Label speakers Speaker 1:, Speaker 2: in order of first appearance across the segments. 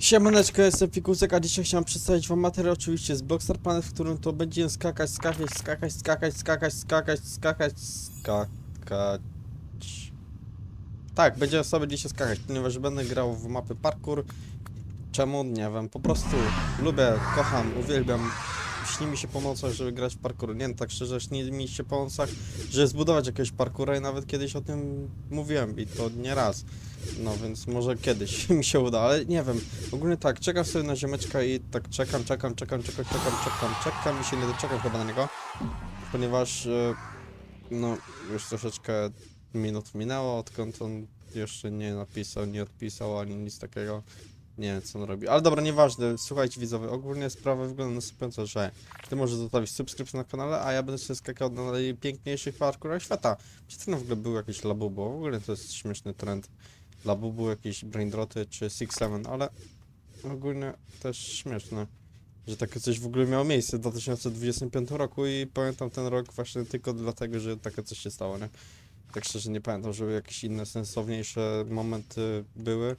Speaker 1: Siemaneczko, jestem Fikusek, a dzisiaj chciałem przedstawić wam materiał oczywiście z Blockstar Planet, w którym to będziemy skakać, skakać, skakać, skakać, skakać, skakać, skakać, skakać. Tak, będziemy sobie dzisiaj skakać, ponieważ będę grał w mapy parkour. Czemu? Nie wiem, po prostu lubię, kocham, uwielbiam. Śni mi się po nocach, żeby grać w parkour. Nie, no tak szczerze, śni mi się po nocach, żeby zbudować jakiegoś parkoura i nawet kiedyś o tym mówiłem i to nie raz. No więc może kiedyś mi się uda, ale nie wiem. Ogólnie tak, czekam sobie na ziomeczka i tak czekam, czekam, czekam, czekam, czekam, czekam, czekam i się nie doczekam chyba na niego, ponieważ e, no już troszeczkę minut minęło, odkąd on jeszcze nie napisał, nie odpisał ani nic takiego. Nie co on robi. Ale dobra, nieważne. Słuchajcie widzowie, ogólnie sprawa wygląda następująco, że ty możesz zostawić subskrypcję na kanale, a ja będę sobie skakał na najpiękniejszych parkurach świata. Przed chwilą w ogóle był jakiś labubo, w ogóle to jest śmieszny trend. Labubu, jakieś braindroty czy Six Seven, ale ogólnie też śmieszne, że takie coś w ogóle miało miejsce w 2025 roku i pamiętam ten rok właśnie tylko dlatego, że takie coś się stało, nie? Tak szczerze nie pamiętam, żeby jakieś inne sensowniejsze momenty były.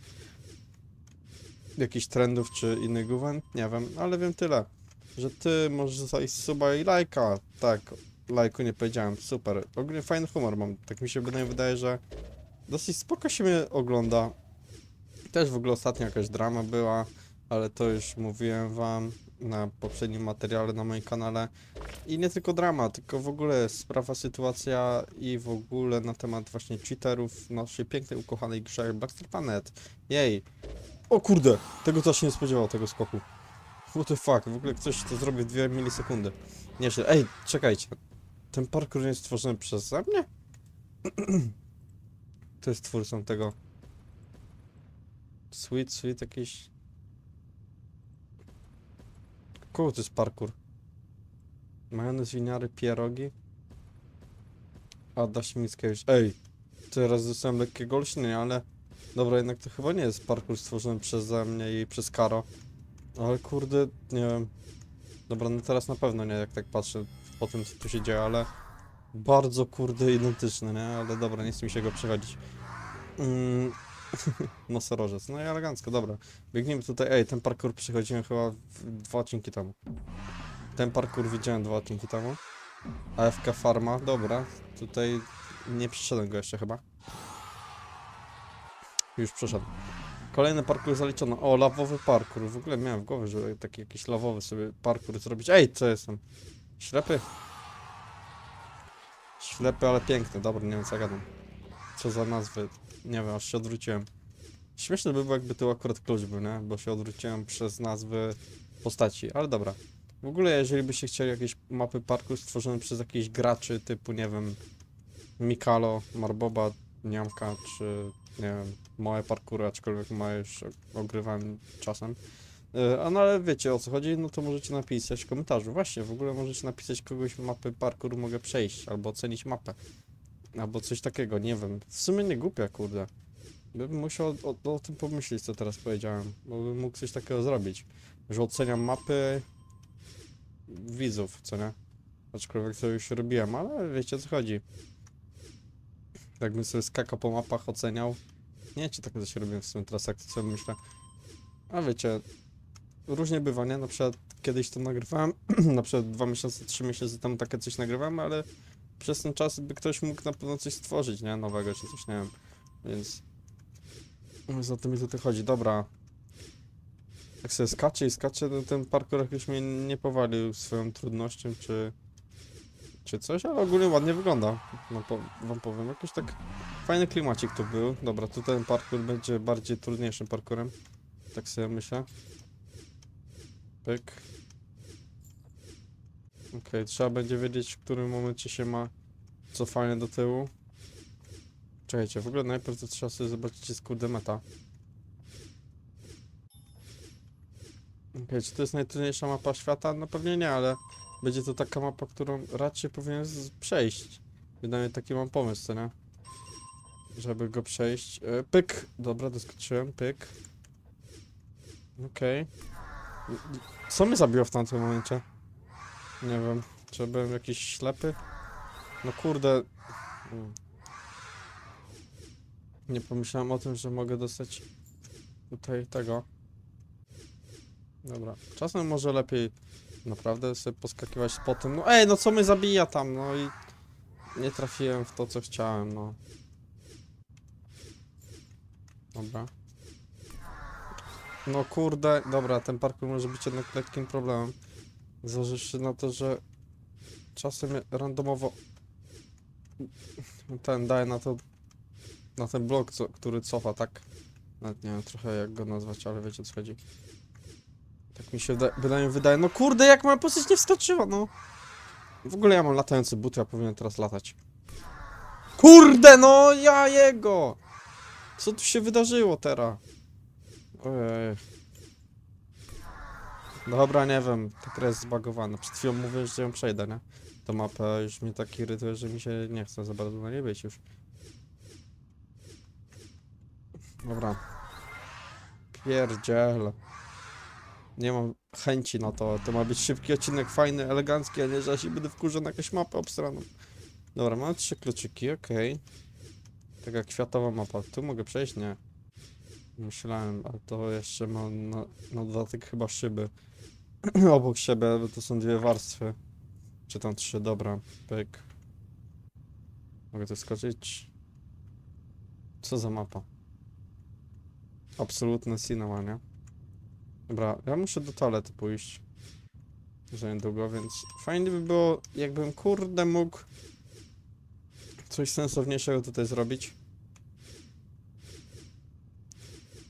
Speaker 1: Jakichś trendów czy innych gówien, nie wiem, ale wiem tyle, że ty możesz zostawić suba i lajka. Tak, lajku nie powiedziałem, super. Ogólnie fajny humor mam, tak mi się wydaje, wydaje że dosyć spoko się mnie ogląda. Też w ogóle ostatnio jakaś drama była, ale to już mówiłem wam na poprzednim materiale na moim kanale. I nie tylko drama, tylko w ogóle sprawa, sytuacja i w ogóle na temat właśnie cheaterów w naszej pięknej, ukochanej grze Blackstar Planet. Jej. O kurde, tego też się nie spodziewał, tego skoku. What the fuck, w ogóle ktoś to zrobił w 2 milisekundy. Nieźle. Ej, czekajcie. Ten parkour nie jest stworzony przeze mnie? To jest twórcą tego. Sweet, sweet jakiś. Kogo to jest parkour? Majonez, winiary, pierogi. Ada Mickiewicz. Ej! Teraz dostałem lekkiego olśnienia, ale... Dobra, jednak to chyba nie jest parkour stworzony przeze mnie i przez Karo. Ale kurde, nie wiem. Dobra, no teraz na pewno nie, jak tak patrzę po tym, co tu się dzieje, ale... Bardzo kurde identyczny, nie? Ale dobra, nie chcę mi się go przechodzić. Mm. Nosorożec. No i elegancko, dobra. Biegniemy tutaj. Ej, ten parkour przychodziłem chyba dwa odcinki temu. Ten parkour widziałem dwa odcinki temu. AFK Farma, dobra. Tutaj nie przeszedłem go jeszcze chyba. Już przeszedł. Kolejny parkour zaliczono. O, lawowy parkour. W ogóle miałem w głowie, żeby taki jakiś lawowy sobie parkour zrobić. Ej, co jestem? Ślepy? Ślepy, ale piękny. Dobra, nie wiem co ja gadam. Co za nazwy. Nie wiem, aż się odwróciłem. Śmieszne by było, jakby tu akurat klucz był, nie? Bo się odwróciłem przez nazwy postaci, ale dobra. W ogóle, jeżeli byście chcieli jakieś mapy parku stworzone przez jakichś graczy typu, nie wiem, Mikalo, Marboba, Niamka, czy nie wiem, moje parkury, aczkolwiek moje już ogrywałem czasem. Yy, A no ale wiecie o co chodzi, no to możecie napisać w komentarzu. Właśnie, w ogóle możecie napisać kogoś mapy parkour mogę przejść, albo ocenić mapę. Albo coś takiego, nie wiem. W sumie nie głupia, kurde. Bym musiał o, o tym pomyśleć, co teraz powiedziałem. Bo bym mógł coś takiego zrobić. Że oceniam mapy widzów, co nie? Aczkolwiek to już robiłem, ale wiecie o co chodzi. Jakbym sobie skakał po mapach, oceniał. Nie, czy tak coś robiłem w sumie teraz, jak to sobie myślę. A wiecie, różnie bywa, nie? Na przykład kiedyś to nagrywałem, na przykład dwa miesiące, trzy miesiące temu takie coś nagrywałem, ale przez ten czas by ktoś mógł na pewno coś stworzyć, nie? Nowego czy coś, nie wiem. Więc... Więc o to mi tutaj chodzi. Dobra. Jak sobie skacze i skacze, to ten parkour jakoś mnie nie powalił swoją trudnością, czy... Czy coś, ale ogólnie ładnie wygląda. No, po, wam powiem, jakoś tak fajny klimacik tu był. Dobra, tutaj ten parkour będzie bardziej trudniejszym parkourem. Tak sobie myślę. Pyk. Okej, trzeba będzie wiedzieć, w którym momencie się ma cofanie do tyłu. Czekajcie, w ogóle najpierw to trzeba sobie zobaczyć, jest kurde meta. Okej, czy to jest najtrudniejsza mapa świata? No pewnie nie, ale będzie to taka mapa, którą raczej powinien przejść. Wydaje taki mam pomysł, co nie? Żeby go przejść. E, pyk! Dobra, doskoczyłem, pyk. Okej. Co mnie zabiło w tamtym momencie? Nie wiem, czy byłem jakiś ślepy? No kurde. Mm. Nie pomyślałem o tym, że mogę dostać tutaj tego. Dobra, czasem może lepiej naprawdę sobie poskakiwać po tym. No ej, no co mnie zabija tam, no i nie trafiłem w to, co chciałem, no. Dobra. No kurde, dobra, ten parkour może być jednak lekkim problemem. Zważywszy na to, że czasem randomowo ten daje na to na ten blok, co, który cofa, tak? Nawet nie wiem trochę jak go nazwać, ale wiecie co chodzi. Tak mi się wyda wydaje, wydaje. No kurde, jak moja postać nie wskoczyła, no. W ogóle ja mam latający but, ja powinienem teraz latać. Kurde, no ja jego! Co tu się wydarzyło teraz? Ojej. Dobra, nie wiem, ta gra jest zbagowana. Przed chwilą mówię, że ją przejdę, nie? To mapa już mnie tak irytuje, że mi się nie chce za bardzo na nie być już. Dobra. Pierdziele. Nie mam chęci na to. To ma być szybki odcinek, fajny, elegancki, a nie, że ja się będę wkurzał na jakąś mapę obstraną. Dobra, mam trzy kluczyki, okej. Taka kwiatowa mapa. Tu mogę przejść? Nie. Myślałem, a to jeszcze mam na, na dodatek chyba szyby. Obok siebie, bo to są dwie warstwy. Czy tam trzy, dobra. Pyk. Mogę tu skoczyć? Co za mapa? Absolutne cinema, nie? Dobra, ja muszę do toalety pójść. Za niedługo, więc fajnie by było, jakbym kurde mógł coś sensowniejszego tutaj zrobić.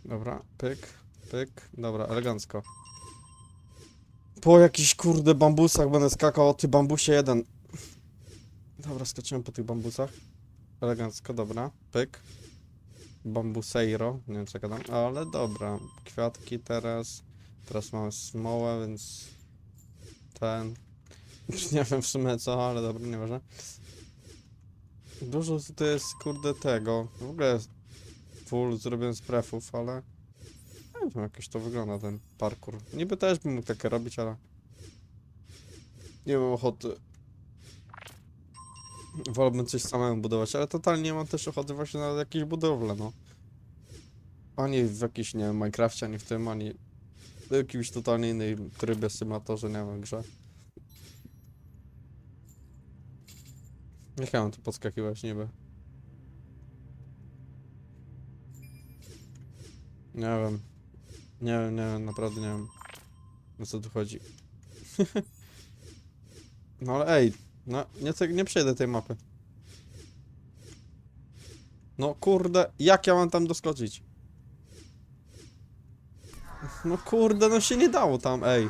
Speaker 1: Dobra, pyk, pyk, dobra, elegancko. Po jakichś kurde bambusach będę skakał o ty bambusie jeden. Dobra, skoczyłem po tych bambusach. Elegancko, dobra, pyk. Bambuseiro, nie wiem co gadam, ale dobra. Kwiatki teraz. Teraz mamy smołę, więc ten. Nie wiem w sumie co, ale dobra, nieważne. Dużo tutaj jest kurde tego. W ogóle full zrobiłem z prefów, ale nie wiem jakoś to wygląda ten parkour. Niby też bym mógł takie robić, ale nie mam ochoty. Wolałbym coś samemu budować, ale totalnie nie mam też ochoty właśnie na jakieś budowle, no. Ani w jakimś, nie wiem, Minecrafcie, ani w tym, ani w jakimś totalnie innej trybie, symulatorze, nie wiem, grze. Nie chciałem tu podskakiwać niby. Nie wiem. Nie wiem, nie wiem, naprawdę nie wiem. O co tu chodzi. no ale ej, no nie, nie przejdę tej mapy. No kurde, jak ja mam tam doskoczyć? No kurde, no się nie dało tam, ej.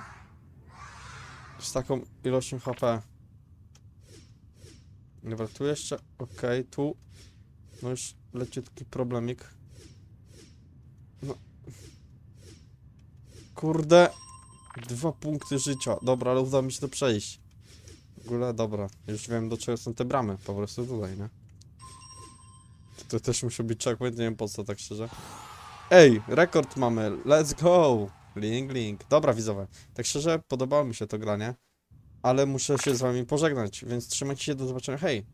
Speaker 1: Z taką ilością HP. Dobra, tu jeszcze, okej, tu. No już leciutki problemik. No. Kurde. Dwa punkty życia. Dobra, ale uda mi się to przejść. W ogóle, dobra. Już wiem, do czego są te bramy. Po prostu tutaj, nie? To też musi być checkpoint, nie wiem po co, tak szczerze. Ej, rekord mamy. Let's go! Link, link. Dobra, widzowie. Tak szczerze, podobało mi się to granie. Ale muszę się z wami pożegnać, więc trzymajcie się, do zobaczenia. Hej!